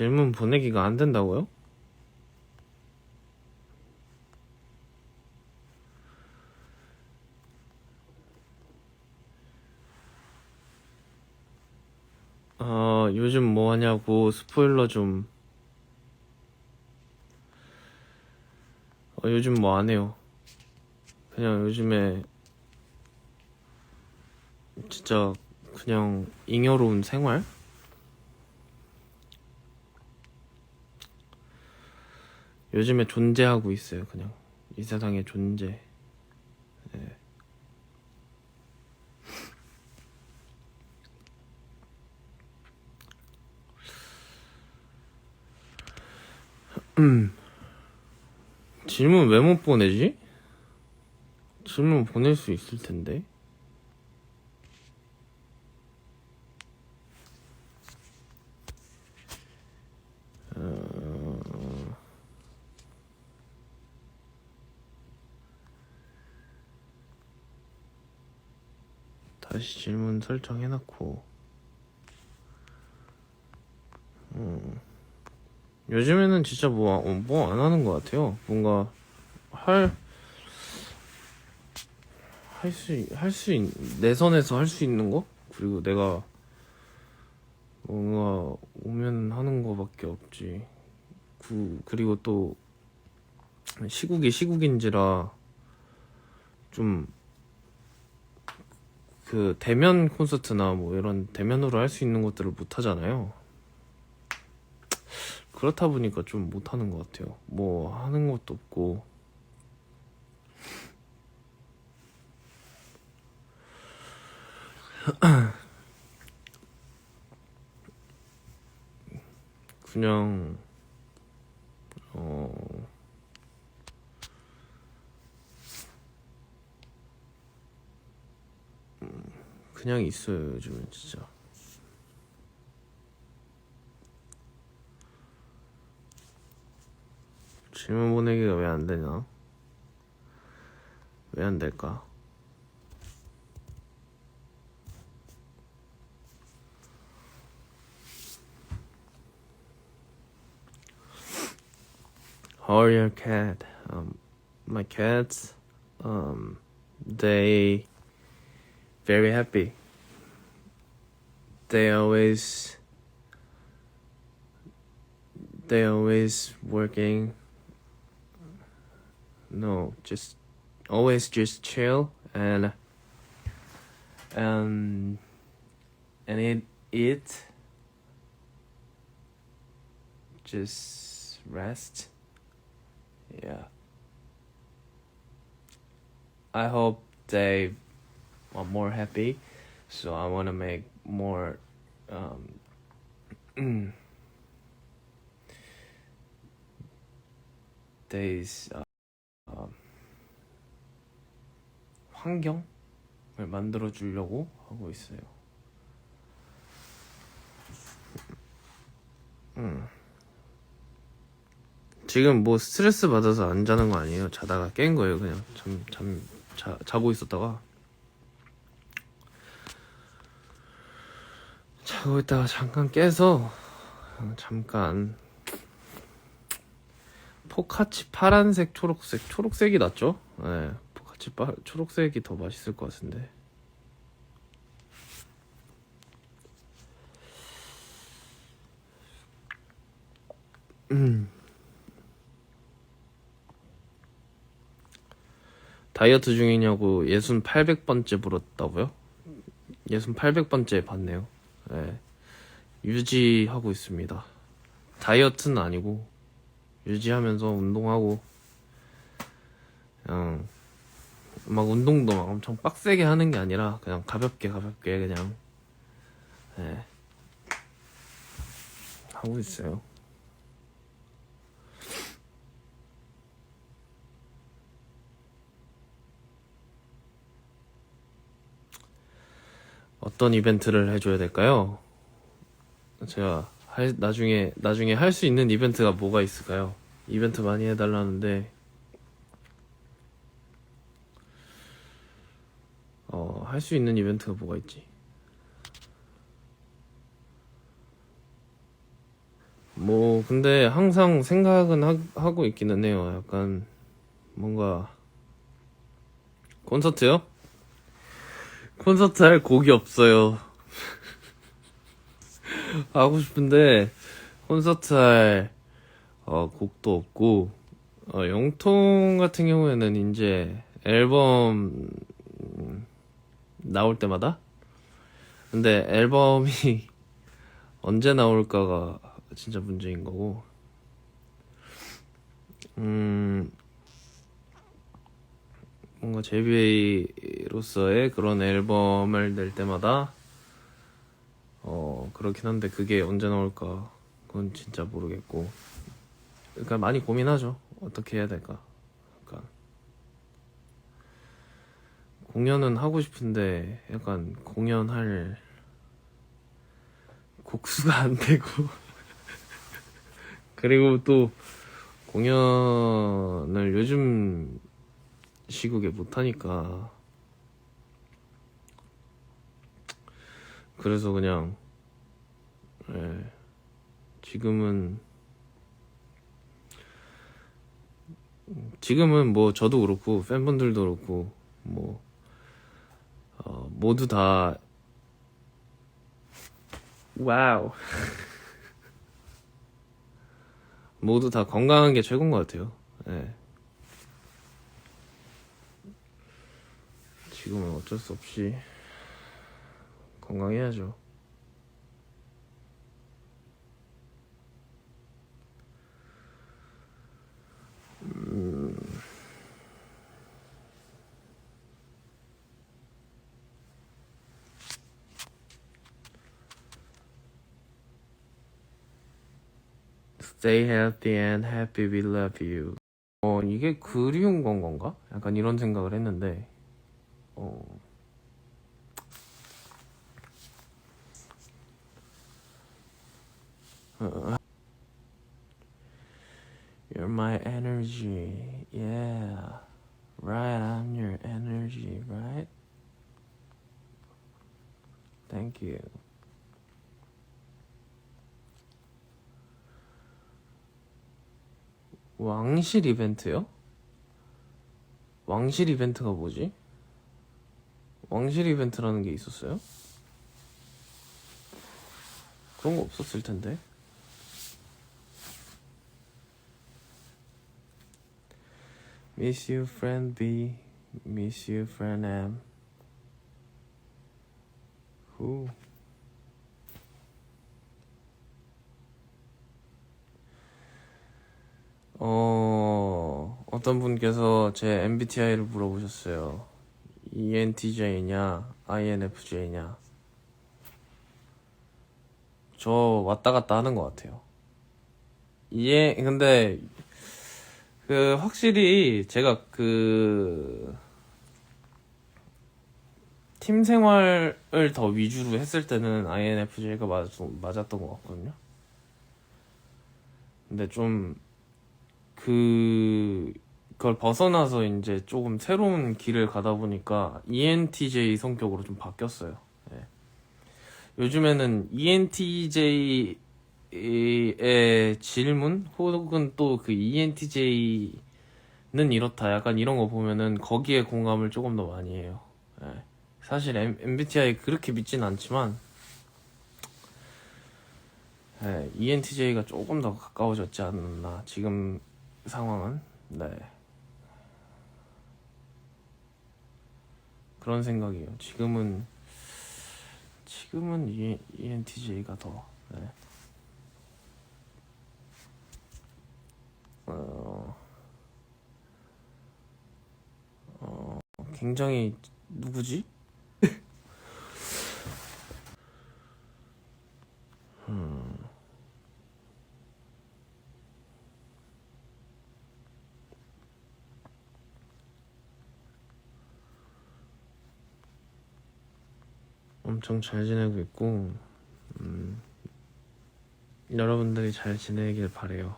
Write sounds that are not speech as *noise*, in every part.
질문 보내기가 안 된다고요? 어, 요즘 뭐 하냐고 스포일러 좀. 어, 요즘 뭐 안 해요. 그냥 요즘에 진짜 그냥 잉여로운 생활? 요즘에 존재하고 있어요, 그냥. 이 세상에 존재. 네. 음. 질문 왜 못 보내지? 질문 보낼 수 있을 텐데. 어... 설정해놓고. 음. 요즘에는 진짜 뭐, 뭐 안 하는 것 같아요. 뭔가, 할, 할 수, 할 수, 있, 내 선에서 할 수 있는 거? 그리고 내가 뭔가 오면 하는 거밖에 없지. 그, 그리고 또, 시국이 시국인지라, 좀, 그, 대면 콘서트나 뭐 이런 대면으로 할 수 있는 것들을 못 하잖아요. 그렇다 보니까 좀 못 하는 것 같아요. 뭐 하는 것도 없고. 그냥 어 그냥 있어요 요즘은 진짜. 질문 보내기가 왜 안 되나? 왜안 될까? How are your cat? Um, my cats, um, they very happy. They always, they always working. No just always just chill and um, and and eat eat just rest. Yeah. I hope they more happy so i want to make more um *clears throat* days uh, 어, 환경을 만들어 주려고 하고 있어요. 음. 지금 뭐 스트레스 받아서 안 자는 거 아니에요? 자다가 깬 거예요, 그냥 잠, 잠, 자, 자고 있었다가 자고 있다가 잠깐 깨서 어, 잠깐 포카치 파란색, 초록색, 초록색이 낫죠? 네, 포카치 파, 초록색이 더 맛있을 것 같은데. 음. 다이어트 중이냐고 예순 800번째 물었다고요? 예순 800번째 봤네요. 네. 유지하고 있습니다. 다이어트는 아니고 유지하면서 운동하고 그냥 막 운동도 막 엄청 빡세게 하는 게 아니라 그냥 가볍게 가볍게 그냥 예, 하고 있어요. 어떤 이벤트를 해줘야 될까요? 제가 할, 나중에 나중에 할 수 있는 이벤트가 뭐가 있을까요? 이벤트 많이 해달라는데 어, 할 수 있는 이벤트가 뭐가 있지? 뭐 근데 항상 생각은 하, 하고 있기는 해요. 약간 뭔가 콘서트요? 콘서트 할 곡이 없어요. 하고 싶은데 콘서트 할 어, 곡도 없고 어, 영통 같은 경우에는 이제 앨범 음, 나올 때마다 근데 앨범이 *laughs* 언제 나올까가 진짜 문제인 거고 음 뭔가 JBA로서의 그런 앨범을 낼 때마다 어 그렇긴 한데 그게 언제 나올까 그건 진짜 모르겠고. 그러니까 많이 고민하죠. 어떻게 해야 될까. 약간 공연은 하고 싶은데 약간 공연할 곡수가 안 되고. *laughs* 그리고 또 공연을 요즘 시국에 못 하니까 그래서 그냥 예, 지금은 지금은 뭐 저도 그렇고 팬분들도 그렇고 뭐 어, 모두 다 와우 *laughs* 모두 다 건강한 게 최고인 것 같아요. 예. 지금은 어쩔 수 없이 건강해야죠. 음, Stay healthy and happy. We love you. 어, 이게 그리운 건 건가? 약간 이런 생각을 했는데, 어, 어, You're my energy. Yeah. Right, I'm your energy, right? Thank you. 왕실 이벤트요? 왕실 이벤트가 뭐지? 왕실 이벤트라는 게 있었어요? 그런 거 없었을 텐데. Miss you, friend B. Miss you, friend M. Who? 어, 어떤 분께서 제 MBTI를 물어보셨어요. ENTJ냐, INFJ냐. 저 왔다 갔다 하는 것 같아요. 예, 근데, 그, 확실히 제가 그, 팀 생활을 더 위주로 했을 때는 INFJ가 맞, 맞았던 것 같거든요. 근데 좀, 그, 그걸 벗어나서 이제 조금 새로운 길을 가다 보니까 ENTJ 성격으로 좀 바뀌었어요. 예. 요즘에는 ENTJ의 질문 혹은 또 그 ENTJ는 이렇다 약간 이런 거 보면은 거기에 공감을 조금 더 많이 해요. 예. 사실 MBTI 그렇게 믿진 않지만 예, ENTJ가 조금 더 가까워졌지 않나 지금 상황은 네 그런 생각이에요. 지금은 지금은 E- ENTJ가 더 네. 어, 어, 굉장히 누구지? 엄청 잘 지내고 있고 음, 여러분들이 잘 지내길 바래요.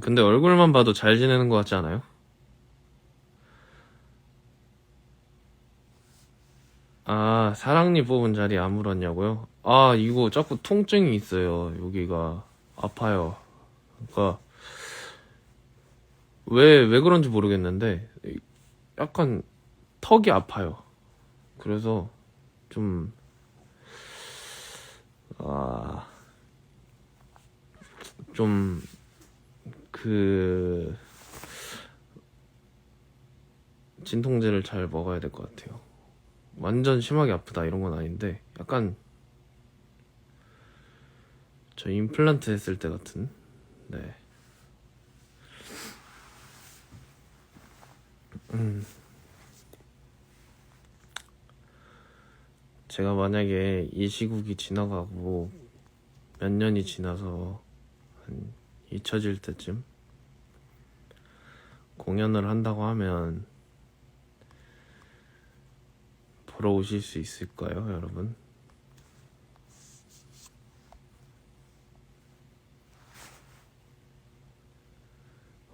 근데 얼굴만 봐도 잘 지내는 것 같지 않아요? 아, 사랑니 뽑은 자리 안 물었냐고요? 아, 이거 자꾸 통증이 있어요. 여기가 아파요. 그러니까 왜, 왜 그런지 모르겠는데 약간 턱이 아파요. 그래서 좀 아, 좀, 그, 진통제를 잘 먹어야 될 것 같아요. 완전 심하게 아프다 이런 건 아닌데, 약간, 저 임플란트 했을 때 같은, 네. 음. 제가 만약에 이 시국이 지나가고 몇 년이 지나서 한 잊혀질 때쯤 공연을 한다고 하면 보러 오실 수 있을까요, 여러분?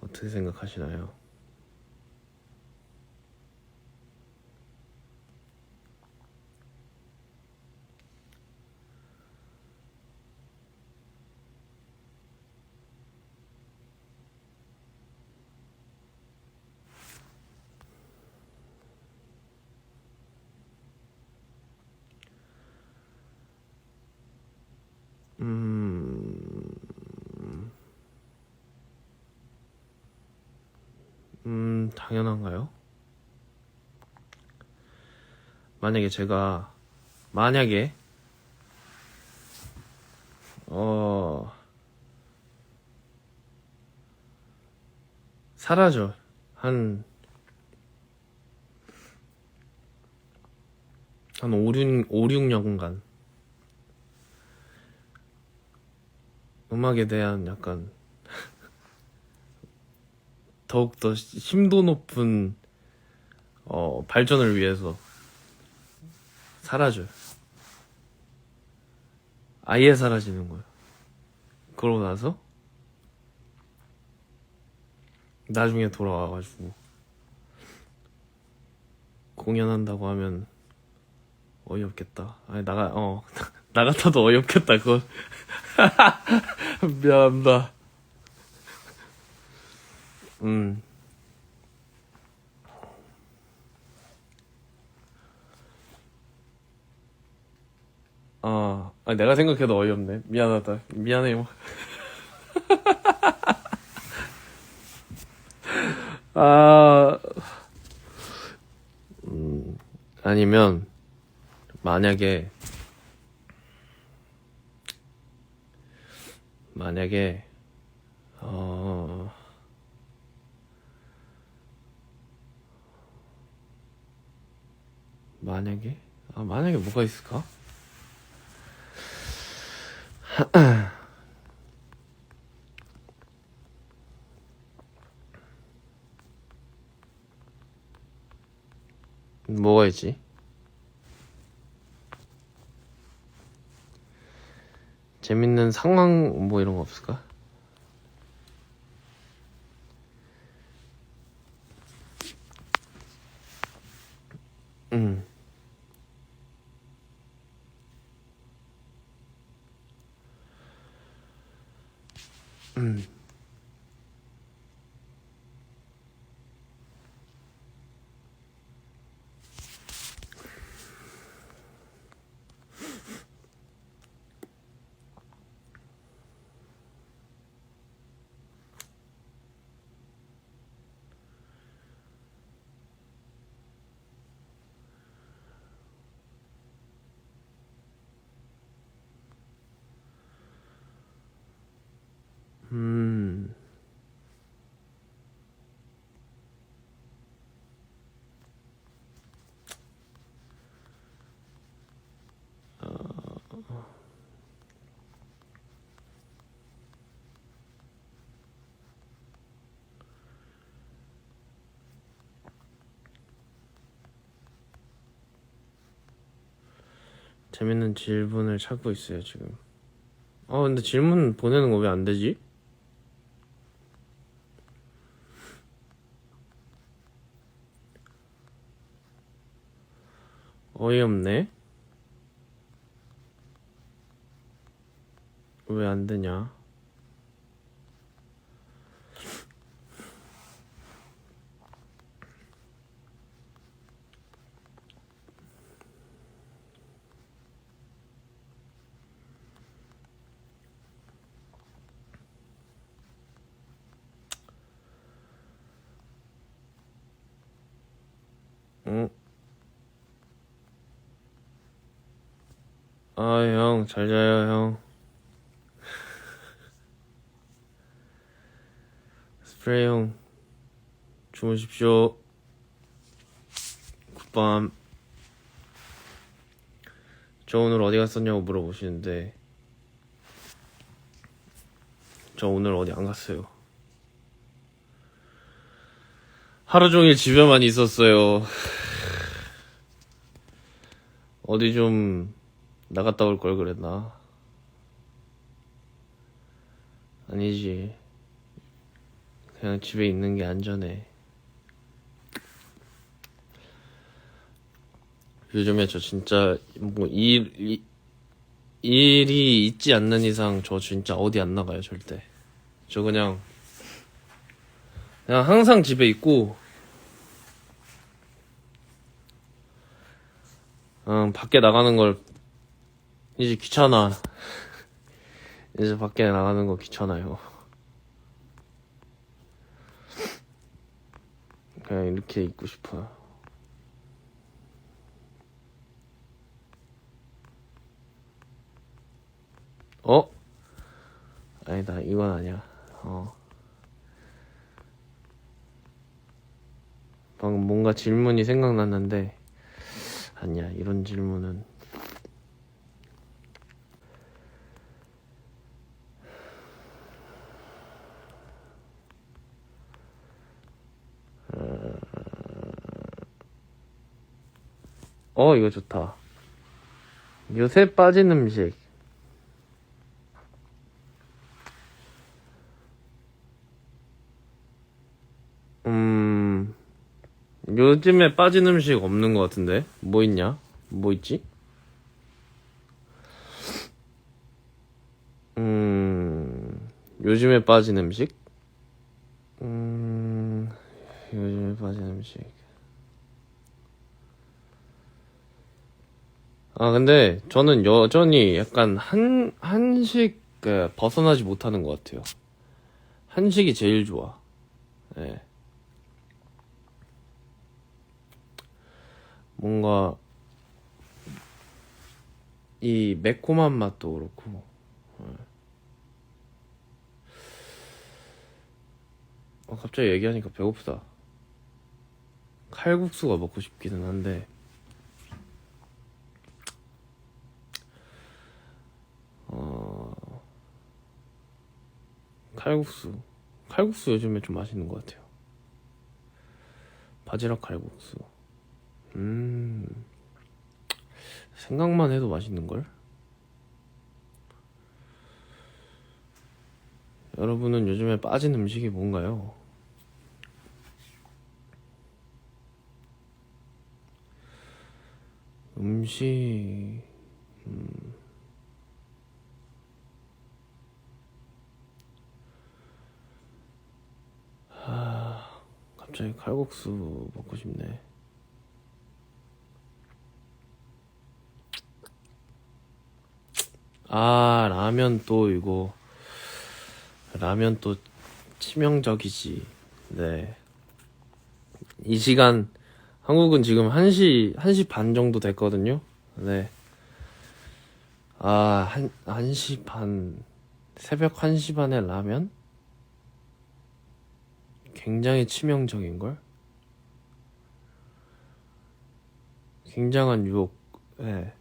어떻게 생각하시나요? 음, 음, 당연한가요? 만약에 제가, 만약에, 어, 사라져. 한, 한 5, 6, 5, 6년간. 음악에 대한 약간 *laughs* 더욱더 심도 높은 어, 발전을 위해서 사라져요. 아예 사라지는 거예요. 그러고 나서 나중에 돌아와가지고 공연한다고 하면 어이없겠다. 아니 나가 어 *laughs* 나 같아도 어이없겠다 그거. *laughs* 미안합니다. 음. 아, 아니, 내가 생각해도 어이없네. 미안하다. 미안해 요. *laughs* 아, 음, 아니면, 만약에, 만약에 어 만약에 아 만약에 뭐가 있을까? *clears throat* 뭐가 있지? 재밌는 상황 뭐 이런 거 없을까? 음. 재밌는 질문을 찾고 있어요, 지금. 어, 근데 질문 보내는 거 왜 안 되지? 어이 없네. 왜 안 되냐? 응? 아, 형, 잘 자요, 형. 스프레이 형, 주무십시오. 굿밤. 저 오늘 어디 갔었냐고 물어보시는데, 저 오늘 어디 안 갔어요. 하루 종일 집에만 있었어요. *sighs* 어디 좀 나갔다 올 걸 그랬나? 아니지. 그냥 집에 있는 게 안전해. 요즘에 저 진짜 뭐 일, 이- 일이 있지 않는 이상 저 진짜 어디 안 나가요, 절대. 저 그냥 그냥 항상 집에 있고 음, 밖에 나가는 걸 이제 귀찮아. 이제 밖에 나가는 거 귀찮아요. 그냥 이렇게 있고 싶어요. 어? 아니다, 이건 아니야. 어. 방금 뭔가 질문이 생각났는데, 아니야, 이런 질문은. 어, 이거 좋다. 요새 빠진 음식. 음, 요즘에 빠진 음식 없는 것 같은데? 뭐 있냐? 뭐 있지? 음, 요즘에 빠진 음식? 음, 요즘에 빠진 음식. 아, 근데 저는 여전히 약간 한, 한식, 에, 벗어나지 못하는 것 같아요. 한식이 제일 좋아. 예. 뭔가, 이 매콤한 맛도 그렇고, 예. 어, 갑자기 얘기하니까 배고프다. 칼국수가 먹고 싶기는 한데, 어, 칼국수. 칼국수 요즘에 좀 맛있는 것 같아요. 바지락 칼국수. 음, 생각만 해도 맛있는걸? 여러분은 요즘에 빠진 음식이 뭔가요? 음식, 갑자기 칼국수 먹고 싶네. 아, 라면 또 이거. 라면 또 치명적이지. 네. 이 시간, 한국은 지금 1시, 1시 반 정도 됐거든요. 네. 아, 한, 1시 반, 새벽 1시 반에 라면? 굉장히 치명적인 걸? 굉장한 유혹, 예.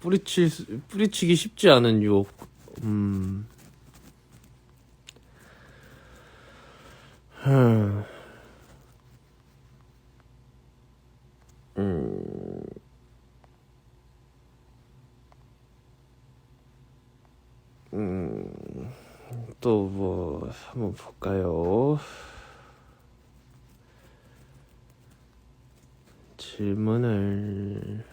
뿌리치, 뿌리치기 쉽지 않은 유혹, 음. 흠. 음. 음. 또 뭐, 한번 볼까요? 질문을.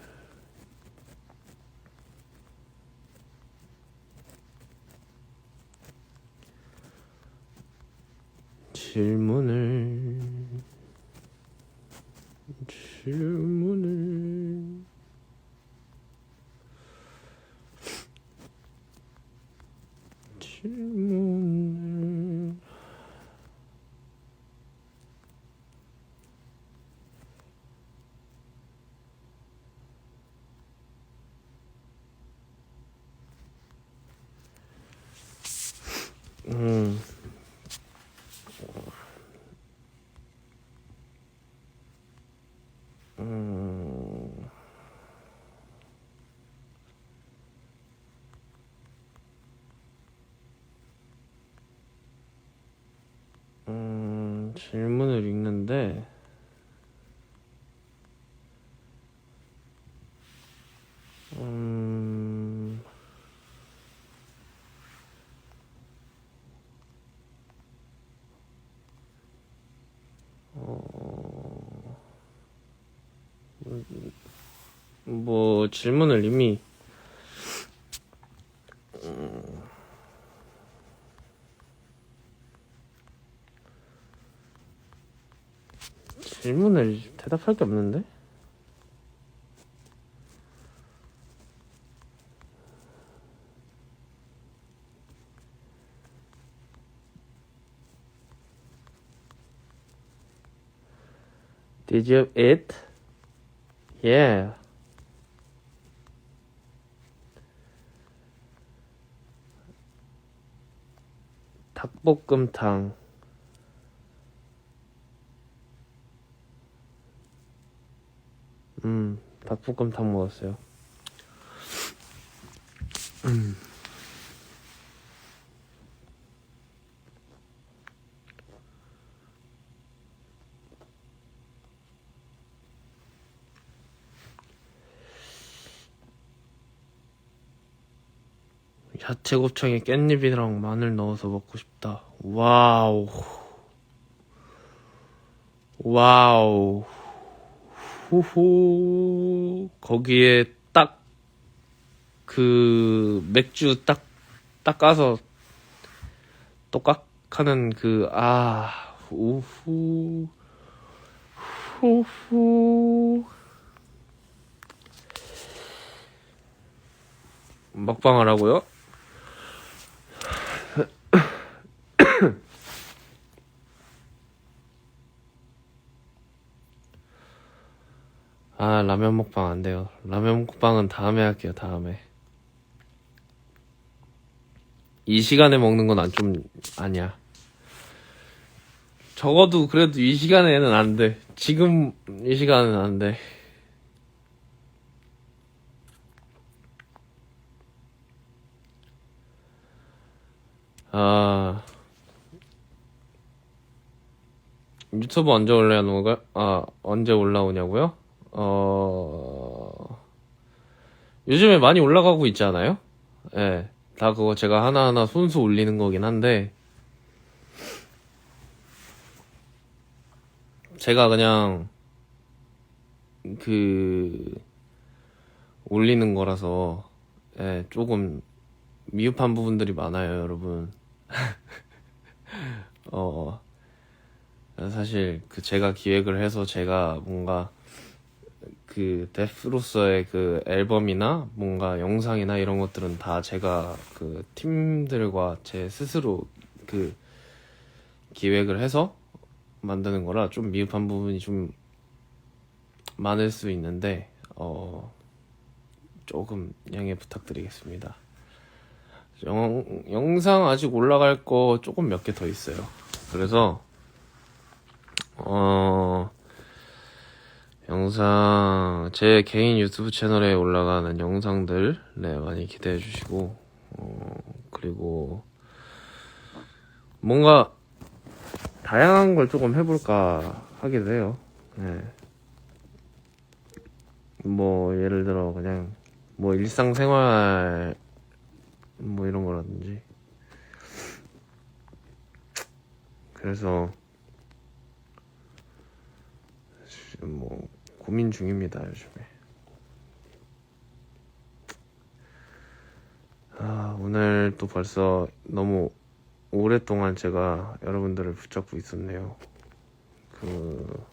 질문을. 질문을 질문을 음. 음. 음, 질문을 읽는데, 음, 어, 뭐, 질문을 이미, 질문을 대답할 게 없는데? You eat? Yeah. 닭볶음탕. 음, 닭볶음탕 먹었어요. 음. 야채 곱창에 깻잎이랑 마늘 넣어서 먹고 싶다. 와우. 와우. 후후. 거기에 딱, 그, 맥주 딱, 딱 까서, 또깍 하는 그, 아, 우후. 후후. 먹방 하라고요? 아, 라면 먹방 안 돼요. 라면 먹방은 다음에 할게요, 다음에. 이 시간에 먹는 건 안 좀, 아니야. 적어도 그래도 이 시간에는 안 돼. 지금 이 시간은 안 돼. 아, 유튜브 언제 올라오는 거야? 아, 언제 올라오냐고요? 어, 요즘에 많이 올라가고 있지 않아요? 예. 다 그거 제가 하나하나 손수 올리는 거긴 한데, 제가 그냥, 그, 올리는 거라서, 예, 조금 미흡한 부분들이 많아요, 여러분. *laughs* 어, 사실 그 제가 기획을 해서 제가 뭔가 그 데프로서의 그 앨범이나 뭔가 영상이나 이런 것들은 다 제가 그 팀들과 제 스스로 그 기획을 해서 만드는 거라 좀 미흡한 부분이 좀 많을 수 있는데 어 조금 양해 부탁드리겠습니다. 영, 영상 아직 올라갈 거 조금 몇 개 더 있어요. 그래서 어 영상 제 개인 유튜브 채널에 올라가는 영상들 네 많이 기대해 주시고 어 그리고 뭔가 다양한 걸 조금 해볼까 하기도 해요. 네. 뭐 예를 들어 그냥 뭐 일상생활 뭐 이런 거라든지 그래서 뭐 고민 중입니다 요즘에. 아 오늘 또 벌써 너무 오랫동안 제가 여러분들을 붙잡고 있었네요. 그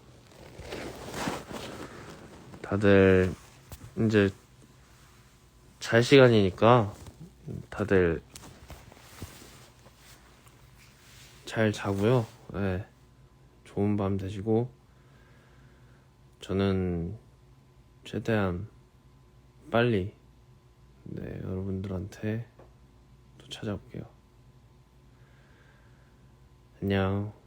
다들 이제 잘 시간이니까 다들 잘 자고요. 네. 좋은 밤 되시고 저는 최대한 빨리 네, 여러분들한테 또 찾아올게요. 안녕.